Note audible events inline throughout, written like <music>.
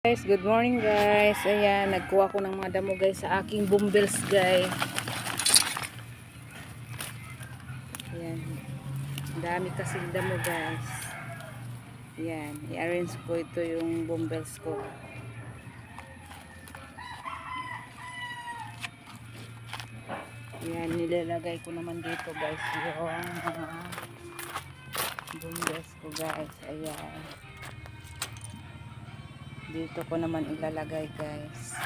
Guys, good morning guys. Ayan, nagkuha ko ng mga damo guys sa aking bumbles guys. Ayan. Ang dami kasing damo guys. Ayan, i-arrange ko ito yung bumbles ko. Ayan, nilalagay ko naman dito guys yung <laughs> bumbles ko guys. Ayan. Dito ko naman ilalagay guys.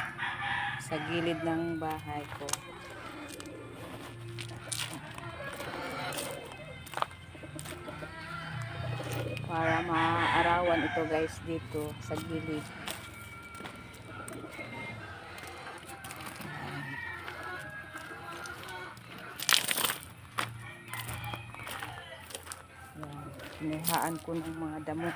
Sa gilid ng bahay ko. Para maarawan ito guys dito sa gilid. Kinuhaan ko ng mga damo.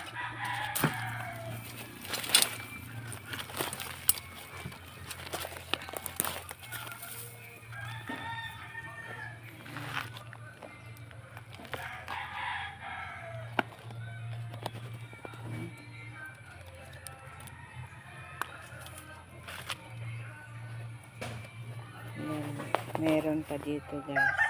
Meron pa dito guys.